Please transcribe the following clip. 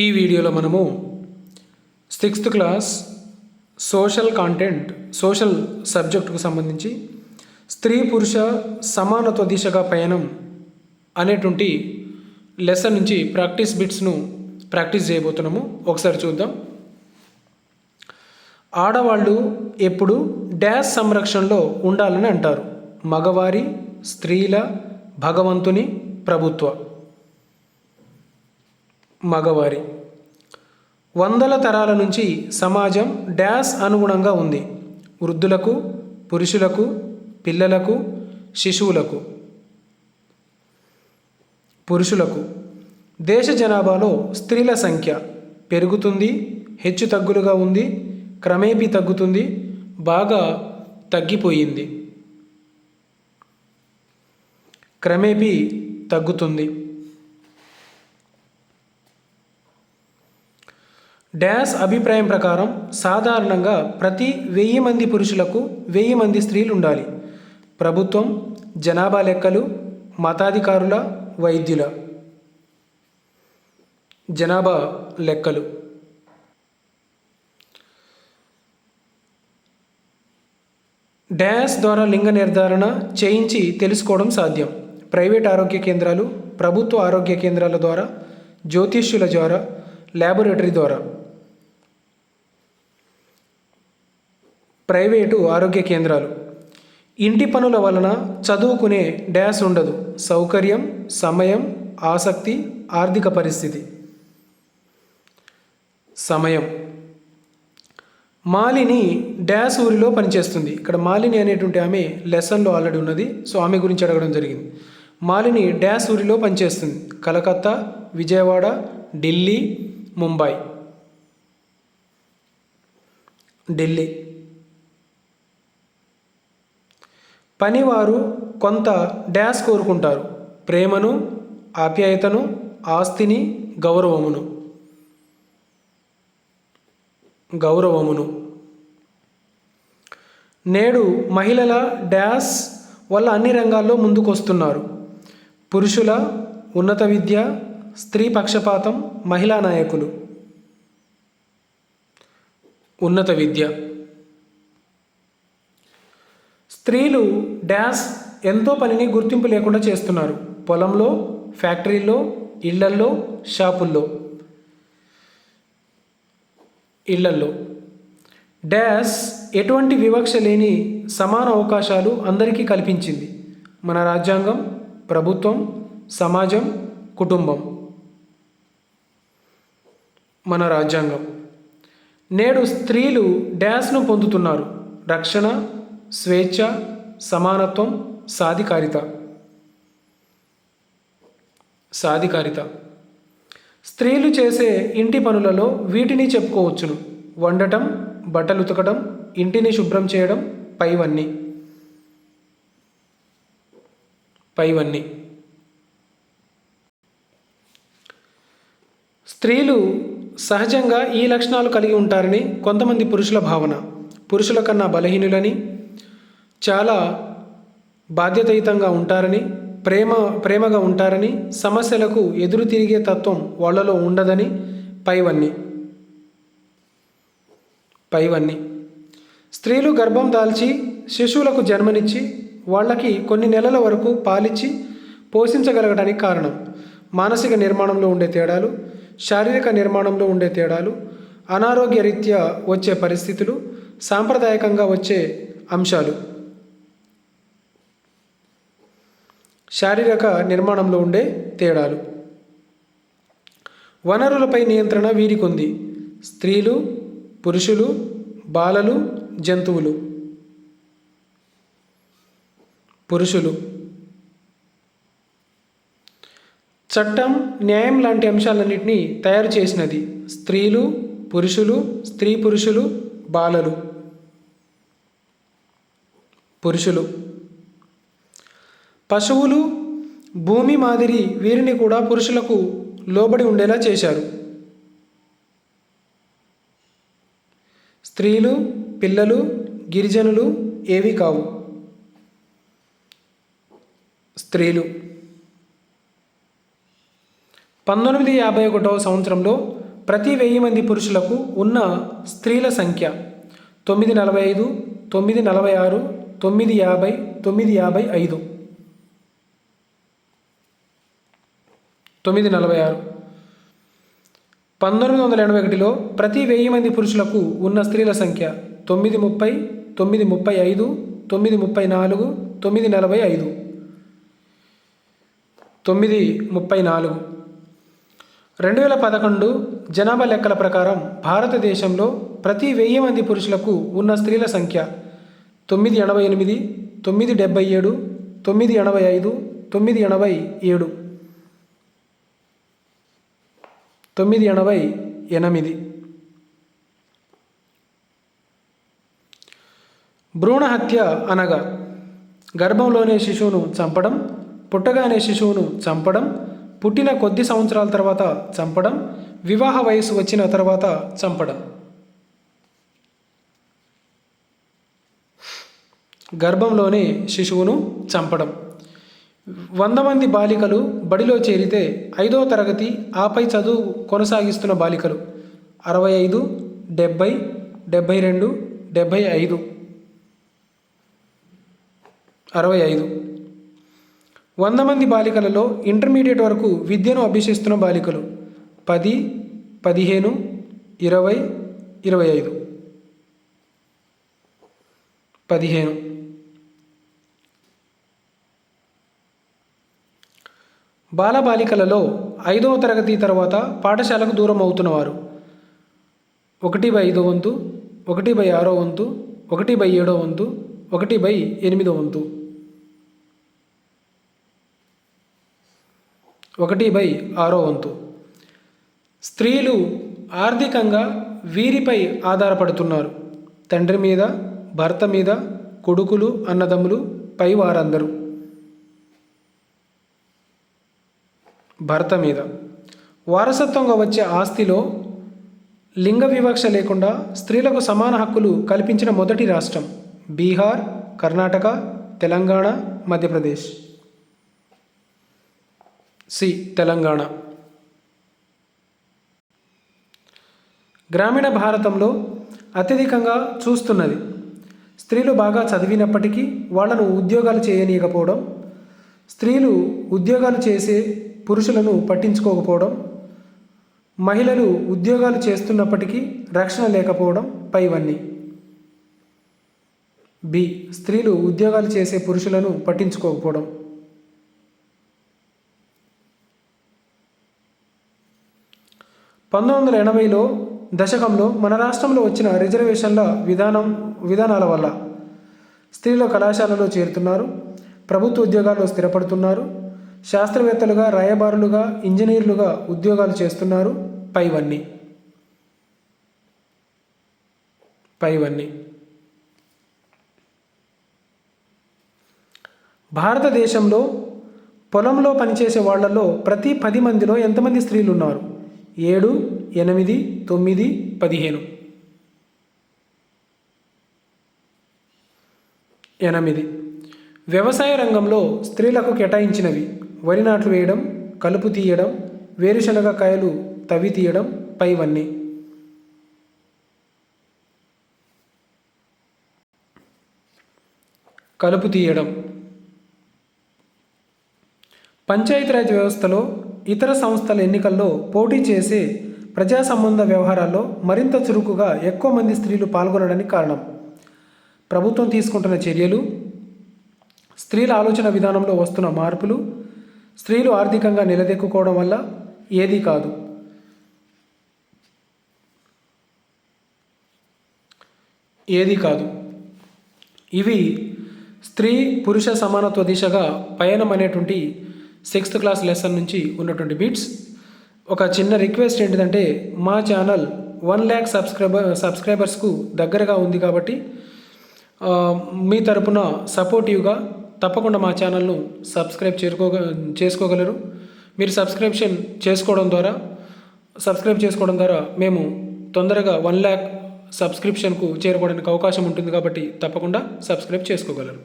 ఈ వీడియోలో మనము sixth class social content social సబ్జెక్టుకు సంబంధించి స్త్రీ పురుష సమానత్వ దిశగా పయనం అనేటువంటి లెసన్ నుంచి ప్రాక్టీస్ బిట్స్ను ప్రాక్టీస్ చేయబోతున్నాము. ఒకసారి చూద్దాం. ఆడవాళ్ళు ఎప్పుడు డ్యాష్ సంరక్షణలో ఉండాలని అంటారు? మగవారి స్త్రీల భగవంతుని ప్రభుత్వ. మగవారి. వందల తరాల నుంచి సమాజం డ్యాష్ అనుగుణంగా ఉంది. వృద్ధులకు పురుషులకు పిల్లలకు శిశువులకు. పురుషులకు. దేశ జనాభాలో స్త్రీల సంఖ్య పెరుగుతుంది హెచ్చు తగ్గులుగా ఉంది క్రమేపీ తగ్గుతుంది బాగా తగ్గిపోయింది. క్రమేపీ తగ్గుతుంది. డ్యాష్ అభిప్రాయం ప్రకారం సాధారణంగా ప్రతి వెయ్యి మంది పురుషులకు వెయ్యి మంది స్త్రీలు ఉండాలి. ప్రభుత్వం జనాభా లెక్కలు మతాధికారుల వైద్యుల. జనాభా లెక్కలు. డ్యాష్ ద్వారా లింగ నిర్ధారణ చేయించి తెలుసుకోవడం సాధ్యం. ప్రైవేట్ ఆరోగ్య కేంద్రాలు ప్రభుత్వ ఆరోగ్య కేంద్రాల ద్వారా జ్యోతిష్యుల ద్వారా ల్యాబొరేటరీ ద్వారా. ప్రైవేటు ఆరోగ్య కేంద్రాలు. ఇంటి పనుల వలన చదువుకునే డ్యాష్ ఉండదు. సౌకర్యం సమయం ఆసక్తి ఆర్థిక పరిస్థితి. సమయం. మాలిని డ్యాష్ ఊరిలో పనిచేస్తుంది. ఇక్కడ మాలిని అనేటువంటి ఆమె లెసన్లో ఆల్రెడీ ఉన్నది. సో ఆమె గురించి అడగడం జరిగింది. మాలిని డ్యాష్ ఊరిలో పనిచేస్తుంది. కలకత్తా విజయవాడ ఢిల్లీ ముంబై. ఢిల్లీ. పనివారు కొంత డ్యాష్ కోరుకుంటారు. ప్రేమను ఆప్యాయతను ఆస్తిని గౌరవమును. గౌరవమును. నేడు మహిళల డ్యాష్ వల్ల అన్ని రంగాల్లో ముందుకొస్తున్నారు. పురుషుల ఉన్నత విద్య స్త్రీ పక్షపాతం మహిళా నాయకులు. ఉన్నత విద్య. స్త్రీలు డ్యాష్ ఎంతో పనిని గుర్తింపు లేకుండా చేస్తున్నారు. పొలంలో ఫ్యాక్టరీల్లో ఇళ్ళల్లో షాపుల్లో. ఇళ్ళల్లో. డ్యాష్ ఎటువంటి వివక్ష లేని సమాన అవకాశాలు అందరికీ కల్పించింది. మన రాజ్యాంగం ప్రభుత్వం సమాజం కుటుంబం. మన రాజ్యాంగం. నేడు స్త్రీలు డ్యాష్ను పొందుతున్నారు. రక్షణ స్వేచ్ఛ సమానత్వం సాధికారిత. సాధికారిత. స్త్రీలు చేసే ఇంటి పనులలో వీటిని చెప్పుకోవచ్చును. వండటం బట్టలు ఉతకడం ఇంటిని శుభ్రం చేయడం పైవన్నీ. పైవన్నీ. స్త్రీలు సహజంగా ఈ లక్షణాలు కలిగి ఉంటారని కొంతమంది పురుషుల భావన. పురుషుల కన్నా బలహీనులని చాలా బాధ్యతాయుతంగా ఉంటారని ప్రేమ ప్రేమగా ఉంటారని సమస్యలకు ఎదురు తిరిగే తత్వం వాళ్ళలో ఉండదని పైవన్నీ. పైవన్నీ. స్త్రీలు గర్భం దాల్చి శిశువులకు జన్మనిచ్చి వాళ్ళకి కొన్ని నెలల వరకు పాలిచ్చి పోషించగలగడానికి కారణం మానసిక నిర్మాణంలో ఉండే తేడాలు శారీరక నిర్మాణంలో ఉండే తేడాలు అనారోగ్య రీత్యా వచ్చే పరిస్థితులు సాంప్రదాయకంగా వచ్చే అంశాలు. శారీరక నిర్మాణంలో ఉండే తేడాలు. వనరులపై నియంత్రణ వీరికొంది. స్త్రీలు పురుషులు బాలలు జంతువులు. పురుషులు. చట్టం న్యాయం లాంటి అంశాలన్నింటినీ తయారు చేసినది స్త్రీలు పురుషులు స్త్రీ పురుషులు బాలలు. పురుషులు. పశువులు భూమి మాదిరి వీరిని కూడా పురుషులకు లోబడి ఉండేలా చేశారు. స్త్రీలు పిల్లలు గిరిజనులు ఏవి కావు. స్త్రీలు. పంతొమ్మిది యాభై ఒకటవ సంవత్సరంలో ప్రతి వెయ్యి మంది పురుషులకు ఉన్న స్త్రీల సంఖ్య తొమ్మిది నలభై ఐదు తొమ్మిది నలభై ఆరు తొమ్మిది యాభై తొమ్మిది యాభై ఐదు. తొమ్మిది నలభై ఆరు. పంతొమ్మిది వందల ఎనభై ఒకటిలో ప్రతి వెయ్యి మంది పురుషులకు ఉన్న స్త్రీల సంఖ్య తొమ్మిది ముప్పై తొమ్మిది ముప్పై ఐదు తొమ్మిది ముప్పై నాలుగు తొమ్మిది నలభై ఐదు. తొమ్మిది ముప్పై నాలుగు. రెండు వేల పదకొండు జనాభా లెక్కల ప్రకారం భారతదేశంలో ప్రతి వెయ్యి మంది పురుషులకు ఉన్న స్త్రీల సంఖ్య తొమ్మిది ఎనభై ఎనిమిది తొమ్మిది డెబ్బై ఏడు తొమ్మిది ఎనభై ఐదు తొమ్మిది ఎనభై ఏడు. తొమ్మిది ఎనభై ఎనిమిది. భ్రూణహత్య అనగా గర్భంలోనే శిశువును చంపడం పుట్టగానే శిశువును చంపడం పుట్టిన కొద్ది సంవత్సరాల తర్వాత చంపడం వివాహ వయసు వచ్చిన తర్వాత చంపడం. గర్భంలోనే శిశువును చంపడం. వంద మంది బాలికలు బడిలో చేరితే ఐదో తరగతి ఆపై చదువు కొనసాగిస్తున్న బాలికలు. అరవై ఐదు డెబ్భై డెబ్భై రెండు డెబ్భై ఐదు. అరవై ఐదు. వంద మంది బాలికలలో ఇంటర్మీడియట్ వరకు విద్యను అభ్యసిస్తున్న బాలికలు పది పదిహేను ఇరవై ఇరవై ఐదు. పదిహేను. బాలబాలికలలో ఐదవ తరగతి తర్వాత పాఠశాలకు దూరం అవుతున్నవారు ఒకటి బై ఐదో వంతు ఒకటి బై ఆరో వంతు ఒకటి బై ఏడో వంతు ఒకటి బై ఎనిమిదో వంతు. ఒకటి బై ఆరో వంతు. స్త్రీలు ఆర్థికంగా వీరిపై ఆధారపడుతున్నారు. తండ్రి మీద భర్త మీద కొడుకులు అన్నదమ్ములు పై వారందరూ. భర్త మీద. వారసత్వంగా వచ్చే ఆస్తిలో లింగ వివక్ష లేకుండా స్త్రీలకు సమాన హక్కులు కల్పించిన మొదటి రాష్ట్రం బీహార్ కర్ణాటక తెలంగాణ మధ్యప్రదేశ్. సి. తెలంగాణ. గ్రామీణ భారతంలో అత్యధికంగా చూస్తున్నది. స్త్రీలు బాగా చదివినప్పటికీ వాళ్ళను ఉద్యోగాలు చేయనీయకపోవడం స్త్రీలు ఉద్యోగాలు చేసే పురుషులను పట్టించుకోకపోవడం మహిళలు ఉద్యోగాలు చేస్తున్నప్పటికీ రక్షణ లేకపోవడం పైవన్నీ. బి. స్త్రీలు ఉద్యోగాలు చేసే పురుషులను పట్టించుకోకపోవడం. పంతొమ్మిది వందల ఎనభైలో దశకంలో మన రాష్ట్రంలో వచ్చిన రిజర్వేషన్ల విధానం విధానాల వల్ల స్త్రీలు కళాశాలలో చేరుతున్నారు ప్రభుత్వ ఉద్యోగాల్లో స్థిరపడుతున్నారు శాస్త్రవేత్తలుగా రాయబారులుగా ఇంజనీర్లుగా ఉద్యోగాలు చేస్తున్నారు పైవన్నీ. పైవన్నీ. భారతదేశంలో పొలంలో పనిచేసే వాళ్ళలో ప్రతి పది మందిలో ఎంతమంది స్త్రీలు ఉన్నారు ఏడు ఎనిమిది తొమ్మిది పదిహేను. ఎనిమిది. వ్యవసాయ రంగంలో స్త్రీలకు కేటాయించినవి వరి నాట్లు వేయడం కలుపు తీయడం వేరుశనగ కాయలు తవ్వి తీయడం పైవన్నీ. కలుపు తీయడం. పంచాయతీరాజ్ వ్యవస్థలో ఇతర సంస్థల ఎన్నికల్లో పోటీ చేసే ప్రజా సంబంధ వ్యవహారాల్లో మరింత చురుకుగా ఎక్కువ మంది స్త్రీలు పాల్గొనడానికి కారణం. ప్రభుత్వం తీసుకుంటున్న చర్యలు స్త్రీల ఆలోచన విధానంలో వస్తున్న మార్పులు స్త్రీలు ఆర్థికంగా నిలదెక్కుకోవడం వల్ల ఏదీ కాదు. ఏది కాదు. ఇవి స్త్రీ పురుష సమానత్వ దిశగా పయనం అనేటువంటి సిక్స్త్ క్లాస్ లెసన్ నుంచి ఉన్నటువంటి బీట్స్. ఒక చిన్న రిక్వెస్ట్ ఏంటిదంటే మా ఛానల్ వన్ ల్యాక్ సబ్స్క్రైబర్ సబ్స్క్రైబర్స్కు దగ్గరగా ఉంది కాబట్టి మీ తరపున సపోర్టివ్గా తప్పకుండా మా ఛానల్ను సబ్స్క్రైబ్ చేరుకోగ చేసుకోగలరు. మీరు సబ్స్క్రిప్షన్ చేసుకోవడం ద్వారా సబ్స్క్రైబ్ చేసుకోవడం ద్వారా మేము తొందరగా వన్ ల్యాక్ సబ్స్క్రిప్షన్కు చేరుకోవడానికి అవకాశం ఉంటుంది కాబట్టి తప్పకుండా సబ్స్క్రైబ్ చేసుకోగలరు.